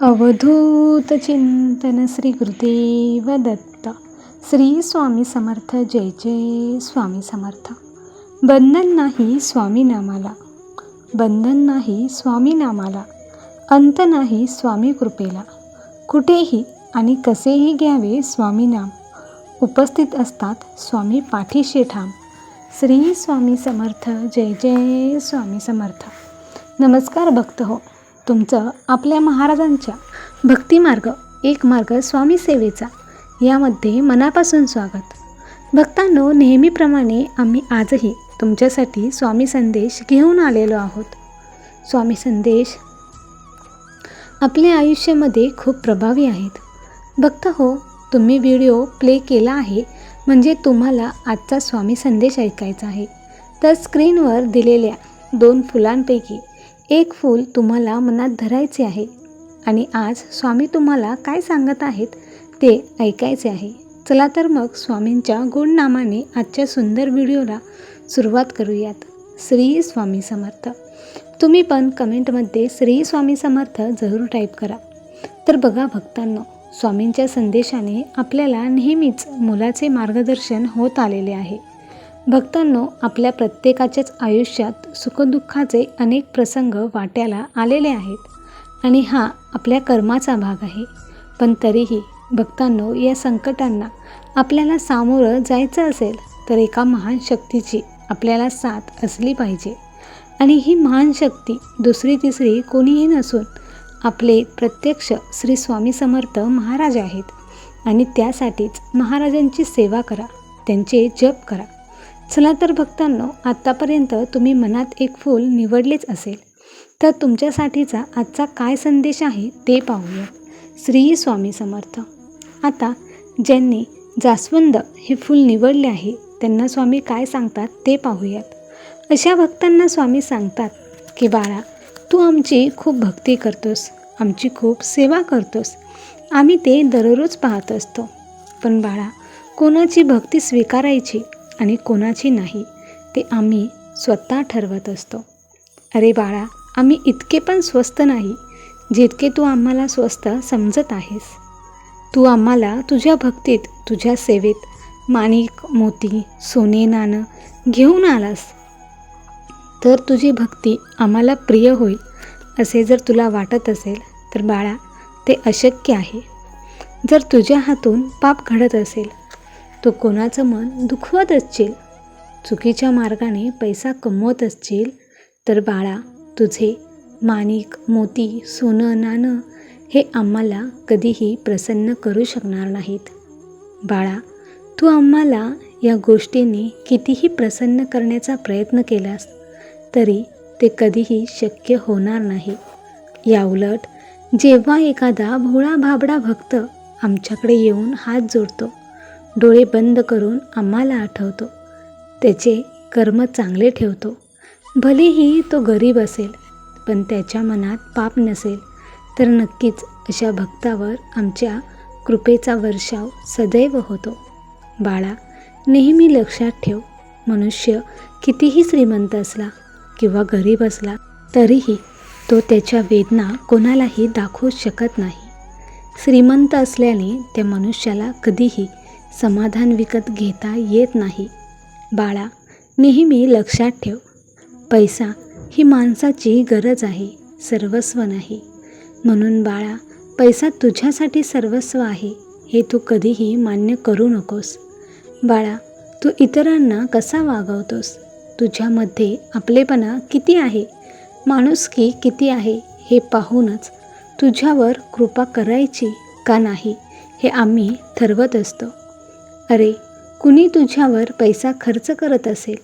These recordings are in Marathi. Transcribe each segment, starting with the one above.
अवधूत चिंतन श्री गुरुदेव दत्त. श्री स्वामी समर्थ जय जय स्वामी समर्थ. बंधन नाही स्वामी नामाला बंधन नाही स्वामी नामाला अंत नाही स्वामी कृपेला. कुठेही आणि कसेही घ्यावे स्वामी नाम उपस्थित असतात स्वामी पाठीशी ठाम श्री स्वामी समर्थ जय जय स्वामी समर्थ. नमस्कार भक्त हो. तुमचं आपल्या महाराजांच्या भक्तिमार्ग एक मार्ग स्वामी सेवेचा. यामध्ये मनापासून स्वागत. भक्तांनो नेहमीप्रमाणे आम्ही आजही तुमच्यासाठी स्वामी संदेश घेऊन आलेलो आहोत. स्वामी संदेश आपल्या आयुष्यामध्ये खूप प्रभावी आहेत. भक्त हो तुम्ही व्हिडिओ प्ले केला आहे म्हणजे तुम्हाला आजचा स्वामी संदेश ऐकायचा आहे. तर स्क्रीनवर दिलेल्या दोन फुलांपैकी एक फूल तुम्हाला मनात धरायचे आहे. आणि आज स्वामी तुम्हाला काय सांगत आहेत ते ऐकायचे आहे. चला तर मग स्वामींच्या गुणनामाने आजच्या सुंदर व्हिडिओला सुरुवात करूयात. श्री स्वामी समर्थ. तुम्ही पण कमेंटमध्ये श्री स्वामी समर्थ जरूर टाईप करा. तर बघा भक्तांनो स्वामींच्या संदेशाने आपल्याला नेहमीच मुलाचे मार्गदर्शन होत आलेले आहे. भक्तांनो आपल्या प्रत्येकाच्याच आयुष्यात सुखदुःखाचे अनेक प्रसंग वाट्याला आलेले आहेत आणि हा आपल्या कर्माचा भाग आहे. पण तरीही भक्तांनो या संकटांना आपल्याला सामोरं जायचं असेल तर एका महान शक्तीची आपल्याला साथ असली पाहिजे. आणि ही महान शक्ती दुसरी तिसरी कोणीही नसून आपले प्रत्यक्ष श्री स्वामी समर्थ महाराज आहेत. आणि त्यासाठीच महाराजांची सेवा करा त्यांचे जप करा. चला तर भक्तांनो आत्तापर्यंत तुम्ही मनात एक फूल निवडलेच असेल. तर तुमच्यासाठीचा आजचा काय संदेश आहे ते पाहूया. श्री स्वामी समर्थ. आता ज्यांनी जास्वंद हे फूल निवडले आहे त्यांना स्वामी काय सांगतात ते पाहूयात. अशा भक्तांना स्वामी सांगतात की बाळा तू आमची खूप भक्ती करतोस आमची खूप सेवा करतोस. आम्ही ते दररोज पाहत असतो. पण बाळा कोणाची भक्ती स्वीकारायची आणि कोणाची नाही ते आम्ही स्वतः ठरवत असतो. अरे बाळा आम्ही इतके पण स्वस्त नाही जितके तू आम्हाला स्वस्त समजत आहेस. तू आम्हाला तुझ्या भक्तीत तुझ्या सेवेत माणिक मोती सोने नाणं घेऊन आलास. तर तुझी भक्ती आम्हाला प्रिय होईल असे जर तुला वाटत असेल तर बाळा ते अशक्य आहे. जर तुझ्या हातून पाप घडत असेल तो कोणाचं मन दुखवत असशील? चुकीच्या मार्गाने पैसा कमवत असशील? तर बाळा तुझे माणिक मोती सोनं नाणं हे आम्हाला कधीही प्रसन्न करू शकणार नाहीत. बाळा तू आम्हाला या गोष्टींनी कितीही प्रसन्न करण्याचा प्रयत्न केलास तरी ते कधीही शक्य होणार नाही. याउलट जेव्हा एखादा भोळा भाबडा भक्त आमच्याकडे येऊन हात जोडतो डोळे बंद करून आम्हाला आठवतो. त्याचे कर्म चांगले ठेवतो. भलेही तो गरीब असेल पण त्याच्या मनात पाप नसेल तर नक्कीच अशा भक्तावर आमच्या कृपेचा वर्षाव सदैव होतो. बाळा नेहमी लक्षात ठेव मनुष्य कितीही श्रीमंत असला किंवा गरीब असला तरीही तो त्याच्या वेदना कोणालाही दाखवू शकत नाही. श्रीमंत असल्याने त्या मनुष्याला कधीही समाधान विकत घेता येत नाही. बाळा नेहमी लक्षात ठेव. पैसा ही माणसाची गरज आहे सर्वस्व नाही. म्हणून बाळा पैसा तुझ्यासाठी सर्वस्व आहे हे तू कधीही मान्य करू नकोस. बाळा तू इतरांना कसा वागवतोस? तुझ्यामध्ये आपलेपणा किती आहे? माणुसकी किती आहे? हे पाहूनच तुझ्यावर कृपा करायची का नाही हे आम्ही ठरवत असतो. अरे कुणी तुझ्यावर पैसा खर्च करत असेल?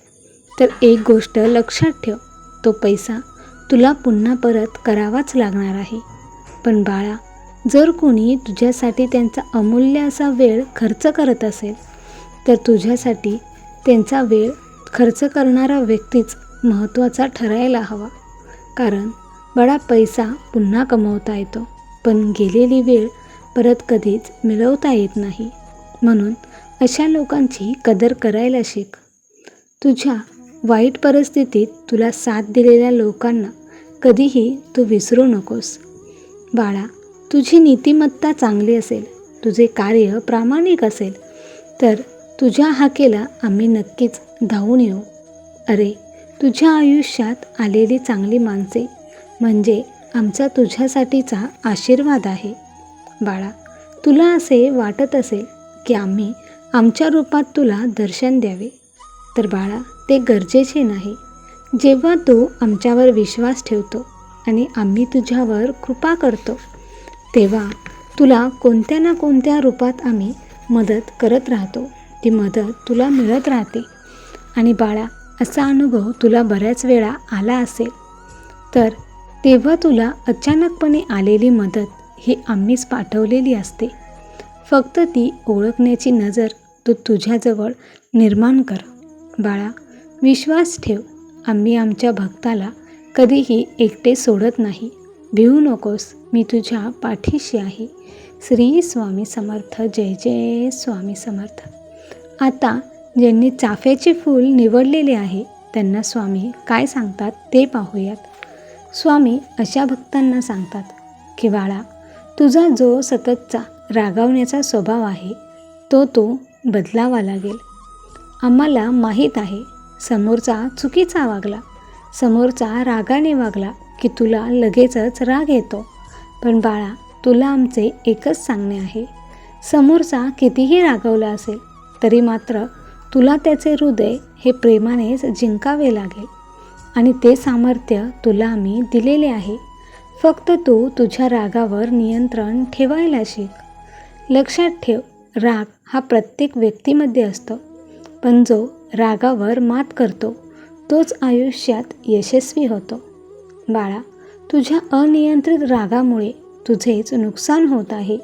तर एक गोष्ट लक्षात ठेव तो पैसा तुला पुन्हा परत करावाच लागणार आहे. पण बाळा जर कोणी तुझ्यासाठी त्यांचा अमूल्य असा वेळ खर्च करत असेल तर तुझ्यासाठी त्यांचा वेळ खर्च करणारा व्यक्तीच महत्त्वाचा ठरायला हवा. कारण बडा पैसा पुन्हा कमवता येतो पण गेलेली वेळ परत कधीच मिळवता येत नाही. म्हणून अशा लोकांची कदर करायला शिक. तुझ्या वाईट परिस्थितीत तुला साथ दिलेल्या लोकांना कधीही तू विसरू नकोस. बाळा तुझी नीतिमत्ता चांगली असेल तुझे कार्य प्रामाणिक असेल तर तुझ्या हाकेला आम्ही नक्कीच धावून येऊ. अरे तुझ्या आयुष्यात आलेली चांगली माणसे म्हणजे आमचा तुझ्यासाठीचा आशीर्वाद आहे. बाळा तुला असे वाटत असेल की आम्ही आमच्या रूपात तुला दर्शन द्यावे. तर बाळा ते गरजेचे नाही. जेव्हा तू आमच्यावर विश्वास ठेवतो आणि आम्ही तुझ्यावर कृपा करतो तेव्हा तुला कोणत्या ना कोणत्या रूपात आम्ही मदत करत राहतो. ती मदत तुला मिळत राहते. आणि बाळा असा अनुभव तुला बऱ्याच वेळा आला असेल. तर तेव्हा तुला अचानकपणे आलेली मदत ही आम्हीच पाठवलेली असते. फक्त ती ओळखण्याची नजर तू तुझ्याजवळ निर्माण कर. बाळा विश्वास ठेव. आम्ही आमच्या भक्ताला कधीही एकटे सोडत नाही. भिवू नकोस मी तुझ्या पाठीशी आहे. श्री स्वामी समर्थ जय जय स्वामी समर्थ. आता ज्यांनी चाफ्याचे फूल निवडलेले आहे त्यांना स्वामी काय सांगतात ते पाहूयात. स्वामी अशा भक्तांना सांगतात की बाळा तुझा जो सततचा रागावण्याचा स्वभाव आहे तो तो बदलावा लागेल. आम्हाला माहीत आहे समोरचा चुकीचा वागला. समोरचा रागाने वागला की तुला लगेचच राग येतो. पण बाळा तुला आमचे एकच सांगणे आहे. समोरचा कितीही रागवला असेल तरी मात्र तुला त्याचे हृदय हे प्रेमानेच जिंकावे लागेल. आणि ते सामर्थ्य तुला आम्ही दिलेले आहे. फक्त तू तुझ्या रागावर नियंत्रण ठेवायला शिक. लक्षात ठेव राग हा प्रत्येक व्यक्तीमध्ये असतो. पण जो रागावर मात करतो तोच आयुष्यात यशस्वी होतो. बाळा तुझ्या अनियंत्रित रागामुळे तुझेच नुकसान होत आहे.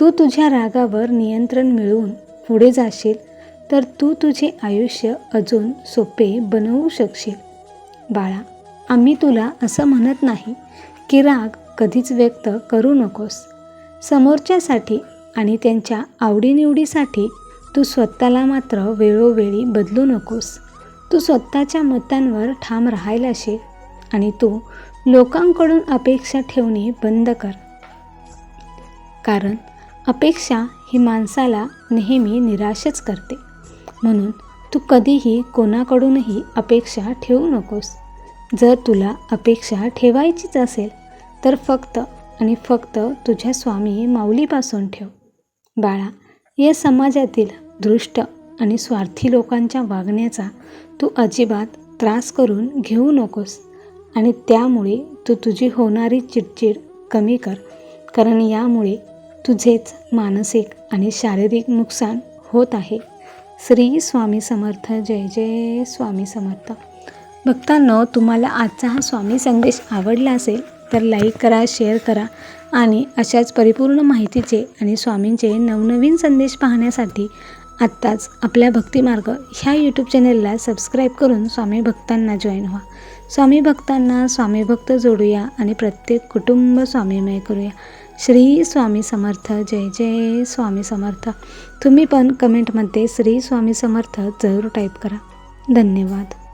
तू तुझ्या रागावर नियंत्रण मिळवून पुढे जाशील तर तू तुझे आयुष्य अजून सोपे बनवू शकशील. बाळा आम्ही तुला असं म्हणत नाही की राग कधीच व्यक्त करू नकोस. समोरच्यासाठी आणि त्यांच्या आवडीनिवडीसाठी तू स्वतःला मात्र वेळोवेळी बदलू नकोस. तू स्वतःच्या मतांवर ठाम राहायला शिक आणि तू लोकांकडून अपेक्षा ठेवणे बंद कर. कारण अपेक्षा ही माणसाला नेहमी निराशच करते. म्हणून तू कधीही कोणाकडूनही अपेक्षा ठेवू नकोस. जर तुला अपेक्षा ठेवायचीच असेल तर फक्त आणि फक्त तुझ्या स्वामी माऊलीपासून ठेव. बाळा या समाजातील दृष्ट आणि स्वार्थी लोकांच्या वागण्याचा तू अजिबात त्रास करून घेऊ नकोस आणि त्यामुळे तू तुझी होणारी चिडचिड कमी कर कारण यामुळे तुझेच मानसिक आणि शारीरिक नुकसान होत आहे. श्री स्वामी समर्थ जय जय स्वामी समर्थ. भक्तांनो तुम्हाला आजचा हा स्वामी संदेश आवडला असेल तर लाईक करा शेअर करा आणि अशाच परिपूर्ण माहितीचे आणि स्वामींचे नवनवीन संदेश पाहण्यासाठी आत्ताच आपल्या भक्तिमार्ग ह्या यूट्यूब चॅनलला सबस्क्राईब करून स्वामी भक्तांना जॉईन व्हा. स्वामी भक्तांना स्वामी भक्त जोडूया आणि प्रत्येक कुटुंब स्वामीमय करूया. श्री स्वामी समर्थ जय जय स्वामी समर्थ. तुम्ही पण कमेंटमध्ये श्री स्वामी समर्थ जरूर टाईप करा. धन्यवाद.